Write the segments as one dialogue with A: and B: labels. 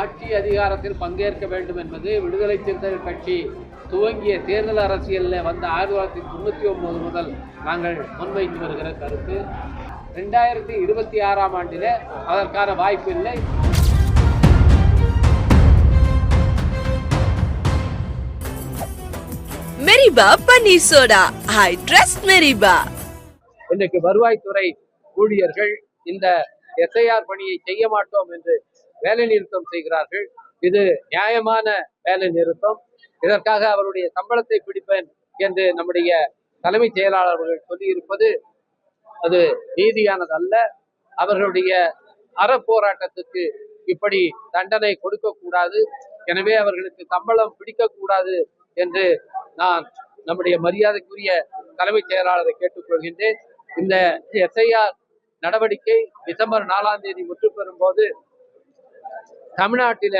A: ஆட்சி அதிகாரத்தில் பங்கேற்க வேண்டும் என்பது விடுதலை சிறுத்தைகள் கட்சி துவங்கிய தேர்தல் அரசியலில் வந்த ஆயிரத்தி தொள்ளாயிரத்தி தொண்ணூற்றி ஒன்பது முதல் நாங்கள் முன்வைத்து வருகிற கருத்து. ரெண்டாயிரத்தி இருபத்தி ஆறாம் ஆண்டில் அதற்கான வாய்ப்பு இல்லை.
B: மெரிபா பன்னீர் சோடா ஐ ட்ரஸ்ட் மெரிபா
A: இன்றைக்கு வருவாய்த்துறை ஊழியர்கள் இந்த எஸ்ஐஆர் பணியை செய்ய மாட்டோம் என்று வேலை நிறுத்தம் செய்கிறார்கள். இது நியாயமான வேலை நிறுத்தம் இதற்காக அவருடைய சம்பளத்தை பிடிப்பேன் என்று நம்முடைய தலைமைச் செயலாளர் அவர்கள் சொல்லியிருப்பது அது நீதியானது அல்ல. அவர்களுடைய அறப்போராட்டத்துக்கு இப்படி தண்டனை கொடுக்கக்கூடாது. எனவே அவர்களுக்கு சம்பளம் பிடிக்கக்கூடாது என்று நான் நம்முடைய மரியாதைக்குரிய தலைமைச் செயலாளரை கேட்டுக்கொள்கின்றேன். இந்த எஸ்ஐஆர் நடவடிக்கை டிசம்பர் நாலாம் தேதி முற்று பெறும் போது தமிழ்நாட்டில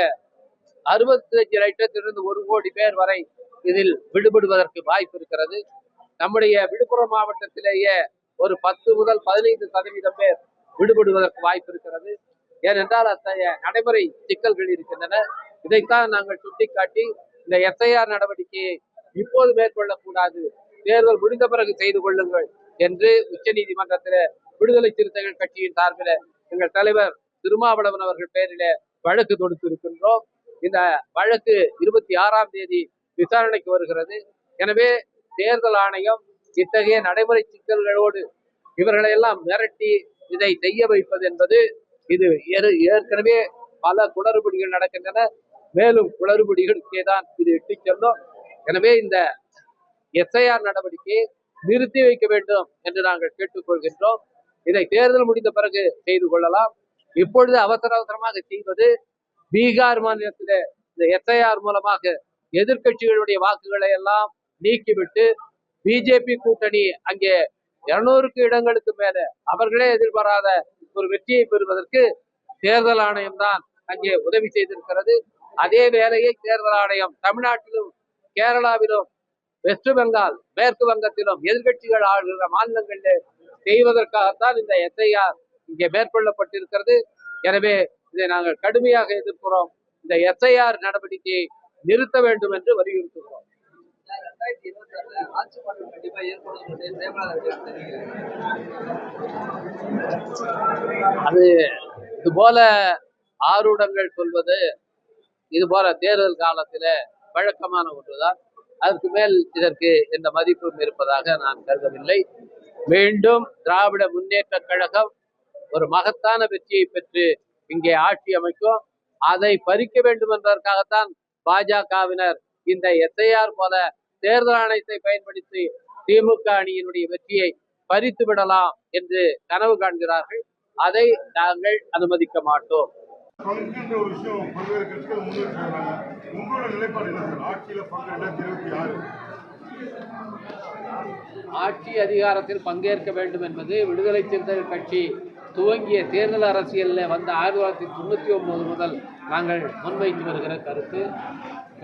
A: அறுபத்தஞ்சு லட்சத்திலிருந்து ஒரு கோடி பேர் வரை இதில் விடுபடுவதற்கு வாய்ப்பு இருக்கிறது. நம்முடைய விழுப்புரம் மாவட்டத்திலேயே ஒரு பத்து முதல் பதினைந்து சதவீதம் பேர் விடுபடுவதற்கு வாய்ப்பு இருக்கிறது. ஏனென்றால் அத்தகைய நடைமுறை சிக்கல்கள் இருக்கின்றன. இதைத்தான் நாங்கள் சுட்டிக்காட்டி இந்த எஸ்ஐஆர் நடவடிக்கையை இப்போது மேற்கொள்ளக்கூடாது. தேர்தல் முடிந்த பிறகு செய்து கொள்ளுங்கள் என்று உச்ச நீதிமன்றத்தில் விடுதலை சிறுத்தைகள் கட்சியின் சார்பில் எங்கள் தலைவர் திருமாவளவன் அவர்கள் பேரில வழக்கு தொடுத்திருக்கின்றோம். இந்த வழக்கு இருபத்தி ஆறாம் தேதி விசாரணைக்கு வருகிறது. எனவே தேர்தல் ஆணையம் இத்தகைய நடைமுறை சிக்கல்களோடு இவர்களை எல்லாம் மிரட்டி இதை செய்ய வைப்பது என்பது இது ஏற்கனவே பல குளறுபடிகள் நடக்கின்றன. மேலும் குளறுபடிகளுக்கே தான் இது இட்டு செல்லும். எனவே இந்த எஸ்ஐஆர் நடவடிக்கையை நிறுத்தி வைக்க வேண்டும் என்று நாங்கள் கேட்டுக்கொள்கின்றோம். இதை தேர்தல் முடிந்த பிறகு செய்து கொள்ளலாம். இப்பொழுது அவசர அவசரமாக செய்வது பீகார் மாநிலத்தில் இந்த எஸ்ஐஆர் மூலமாக எதிர்க்கட்சிகளுடைய வாக்குகளை எல்லாம் நீக்கிவிட்டு பிஜேபி கூட்டணி அங்கே இருநூறுக்கு இடங்களுக்கு மேல அவர்களே எதிர்பாராத ஒரு வெற்றியை பெறுவதற்கு தேர்தல் ஆணையம் தான் அங்கே உதவி செய்திருக்கிறது. அதே வேலையை தேர்தல் ஆணையம் தமிழ்நாட்டிலும் கேரளாவிலும் வெஸ்ட் பெங்கால் மேற்கு வங்கத்திலும் எதிர்க்கட்சிகள் ஆளுகிற மாநிலங்களில் செய்வதற்காகத்தான் இந்த எஸ்ஐஆர் இங்கே மேற்கொள்ளப்பட்டிருக்கிறது. எனவே இதை நாங்கள் கடுமையாக எதிர்க்கிறோம். இந்த எஸ்ஐஆர் நடவடிக்கையை நிறுத்த வேண்டும் என்று வலியுறுத்துகிறோம். அது இது போல ஆரூடங்கள் சொல்வது இது போல தேர்தல் காலத்தில் வழக்கமான ஒன்றுதான். அதற்கு மேல் இதற்கு எந்த மதிப்பும் இருப்பதாக நான் கருதவில்லை. மீண்டும் திராவிட முன்னேற்ற கழகம் ஒரு மகத்தான வெற்றியை பெற்று இங்கே ஆட்சி அமைக்கும். அதை பறிக்க வேண்டும் என்பதற்காகத்தான் பாஜகவினர் இந்த எஸ்ஐஆர் போல தேர்தல் ஆணையத்தை பயன்படுத்தி திமுக அணியினுடைய வெற்றியை பறித்து விடலாம் என்று கனவு காண்கிறார்கள். அதை நாங்கள் அனுமதிக்க மாட்டோம். ஆட்சி அதிகாரத்தில் பங்கேற்க வேண்டும் என்பது விடுதலை சிறுத்தைகள் கட்சி துவங்கிய தேர்தல் அரசியலில் வந்த ஆயிரத்தி தொள்ளாயிரத்தி தொண்ணூற்றி ஒம்பது முதல் நாங்கள் முன்வைத்து வருகிற கருத்து.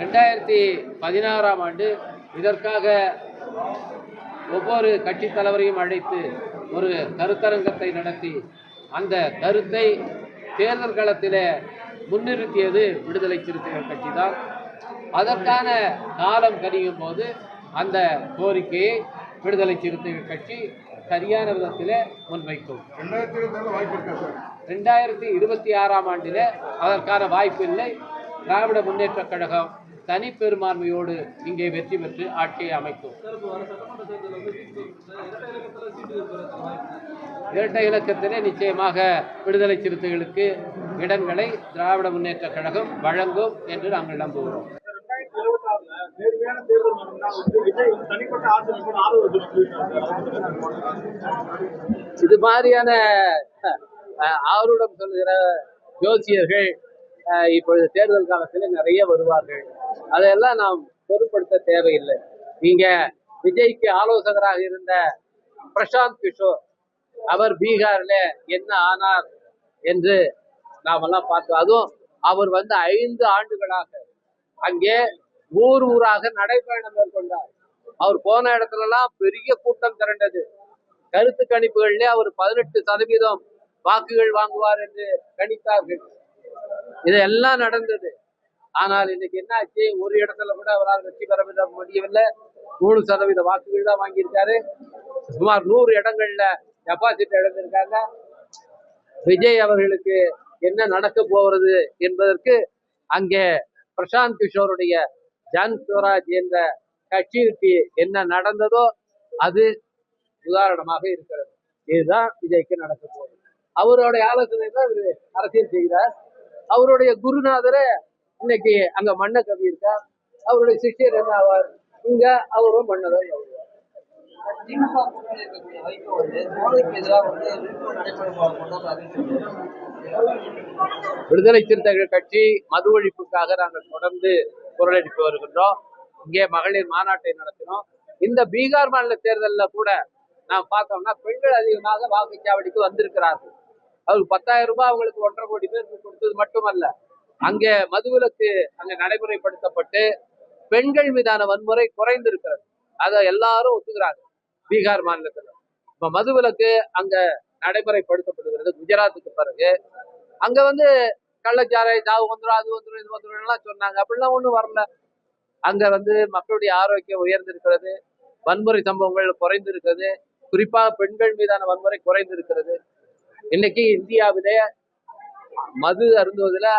A: ரெண்டாயிரத்தி பதினாறாம் ஆண்டு இதற்காக ஒவ்வொரு கட்சித் தலைவரையும் அழைத்து ஒரு கருத்தரங்கத்தை நடத்தி அந்த கருத்தை தேர்தல் களத்தில் முன்னிறுத்தியது விடுதலை சிறுத்தைகள் கட்சி தான். அதற்கான காலம் கணியும் போது அந்த கோரிக்கையை விடுதலை சிறுத்தைகள் கட்சி சரியான விதத்திலே முன்வைக்கும்.
C: ரெண்டாயிரத்தி இருபத்தி
A: ஆறாம் ஆண்டில் அதற்கான வாய்ப்பு இல்லை. திராவிட முன்னேற்றக் கழகம் தனி பெரும்பான்மையோடு இங்கே வெற்றி பெற்று ஆட்சியை அமைக்கும். இரட்டை இலக்கத்திலே நிச்சயமாக விடுதலை சிறுத்தைகளுக்கு இடங்களை திராவிட முன்னேற்றக் கழகம் வழங்கும் என்று நாங்கள் நம்புகிறோம்.
D: நேர்மையான தேர்தல் நடந்தா வந்து விஜய் தனிப்பட்ட ஆசிரியர் ஆதரவு
A: இது மாதிரியான அஹ், சொல்கிற ஜோசியர்கள் இப்பொழுது தேர்தல் காலத்தில் நிறைய வருவார்கள். அதையெல்லாம் நாம் பொருட்படுத்த தேவையில்லை. நீங்க விஜய்க்கு ஆலோசகராக இருந்த பிரசாந்த் கிஷோர் அவர் பீகார்ல என்ன ஆனார் என்று நாமெல்லாம் பார்த்தோம். அதுவும் அவர் வந்து ஐந்து ஆண்டுகளாக அங்கே ஊர் ஊராக நடைபயணம் மேற்கொண்டார் அவர் போன இடத்துலலாம் பெரிய கூட்டம் திரண்டது. கருத்து கணிப்புகள்லேயே அவர் பதினெட்டு சதவீதம் வாக்குகள் வாங்குவார் என்று கணித்தார்கள். இதெல்லாம் நடந்தது. ஆனால் இன்னைக்கு என்ன ஆச்சு ஒரு இடத்துல கூட அவரால் வெற்றி பெற விட- முடியவில்லை. மூணு சதவீத வாக்குகள் தான் வாங்கியிருக்காரு. சுமார் நூறு இடங்கள்ல டெபாசிட் இழந்திருக்காங்க விஜய் அவர்களுக்கு என்ன நடக்க போகிறது என்பதற்கு அங்கே பிரசாந்த் கிஷோருடைய ஜன் ஸ்வராஜ் என்ற கட்சிக்கு என்ன நடந்ததோ அது உதாரணமாக இருக்கிறது. இதுதான் விஜய்க்கு நடக்க போகுது. அவருடைய ஆலோசனை தான் இவர் அரசியல் செய்கிறார். அவருடைய குருநாதரை இன்னைக்கு அங்க மண்ண கவி இருக்கார். அவருடைய சிஷ்யர் என்ன ஆவார்? இங்க அவரும் மன்னதான் வருவார்
E: திமுக வைகோ வந்து மோடிக்கு எதிராக வந்து
A: விடுதலை சிறுத்தைகள் கட்சி மது ஒழிப்புக்காக நாங்கள் தொடர்ந்து குரலெடுத்து வருகின்றோம் இங்கே மகளிர் மாநாட்டை நடத்தினோம். இந்த பீகார் மாநில தேர்தலில் கூட நாம் பார்த்தோம்னா பெண்கள் அதிகமாக வாக்குச்சாவடிக்கு வந்திருக்கிறார்கள். அவருக்கு பத்தாயிரம் ரூபாய் அவங்களுக்கு ஒன்றரை கோடி பேருக்கு கொடுத்தது மட்டுமல்ல. அங்கே மதுவிலக்கு அங்கே நடைமுறைப்படுத்தப்பட்டு பெண்கள் மீதான வன்முறை குறைந்திருக்கிறது. அதை எல்லாரும் ஒத்துக்கிறாங்க பீகார் மாநிலத்தில். இப்போ மதுவிலக்கு அங்கே நடைமுறைப்படுத்தப்படுகிறது குஜராத்துக்கு பிறகு. அங்கே வந்து கள்ளச்சாரை சாவு வந்துடும் அது வந்துடும் இது வந்துடும் எல்லாம் சொன்னாங்க. அப்படிலாம் ஒண்ணும் வரல. அங்க வந்து மக்களுடைய ஆரோக்கியம் உயர்ந்திருக்கிறது. வன்முறை சம்பவங்கள் குறைந்திருக்கிறது. குறிப்பாக பெண்கள் மீதான வன்முறை குறைந்திருக்கிறது. இன்னைக்கு இந்தியாவிலே மது அருந்துவதில்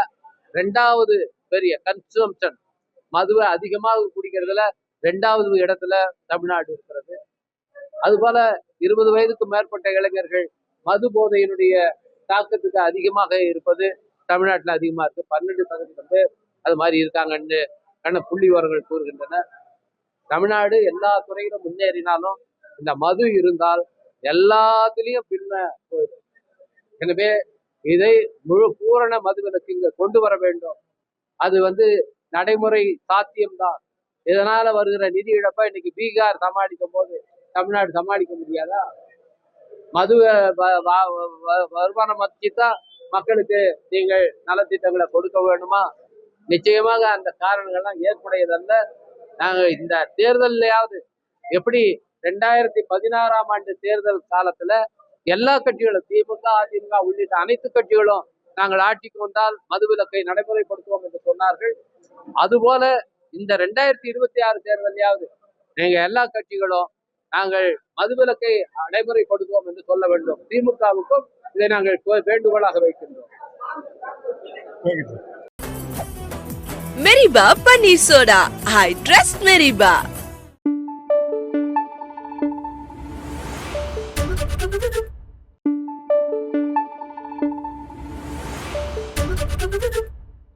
A: ரெண்டாவது பெரிய கன்சம்ஷன் மதுவை அதிகமாக குடிக்கிறதுல ரெண்டாவது இடத்துல தமிழ்நாடு இருக்கிறது. அதுபோல இருபது வயதுக்கு மேற்பட்ட இளைஞர்கள் மது போதையினுடைய தாக்கத்துக்கு அதிகமாக இருப்பது தமிழ்நாட்டில் அதிகமா இருக்கு. பன்னெண்டு சதவீதம் பேர் அது மாதிரி இருக்காங்கன்னு கண்ண புள்ளி விவரங்கள் கூறுகின்றன. தமிழ்நாடு எல்லா துறையிலும் முன்னேறினாலும் இந்த மது இருந்தால் எல்லாத்துலேயும் பின்ன போயிடும். எனவே இதை முழு பூரண மதுவிலக்கு இங்கே கொண்டு வர வேண்டும். அது வந்து நடைமுறை சாத்தியம்தான். இதனால வருகிற நிதி இழப்பை இன்னைக்கு பீகார் சமாளிக்கும் போது தமிழ்நாடு சமாளிக்க முடியாதா? மது வ- வ- வ- வருமானம் மக்களுக்கு நீங்கள் நலத்திட்டங்களை கொடுக்க வேண்டுமா? நிச்சயமாக அந்த காரணங்கள்லாம் ஏற்புடையதல்ல. நாங்கள் இந்த தேர்தலையாவது எப்படி ரெண்டாயிரத்தி பதினாறாம் ஆண்டு தேர்தல் காலத்துல எல்லா கட்சிகளும் திமுக அதிமுக உள்ளிட்ட அனைத்து கட்சிகளும் நாங்கள் ஆட்சிக்கு வந்தால் மதுவிலக்கை நடைமுறைப்படுத்துவோம் என்று சொன்னார்கள். அதுபோல இந்த ரெண்டாயிரத்தி இருபத்தி ஆறு தேர்தலையாவது நீங்க எல்லா கட்சிகளும் நாங்கள் மதுவிலக்கை நடைமுறைப்படுத்துவோம் என்று சொல்ல வேண்டும். திமுகவுக்கும் இதை நாங்கள் வேண்டுகோளாக வைக்கின்றோம்
B: Meriba Paneer Soda. I trust Meriba.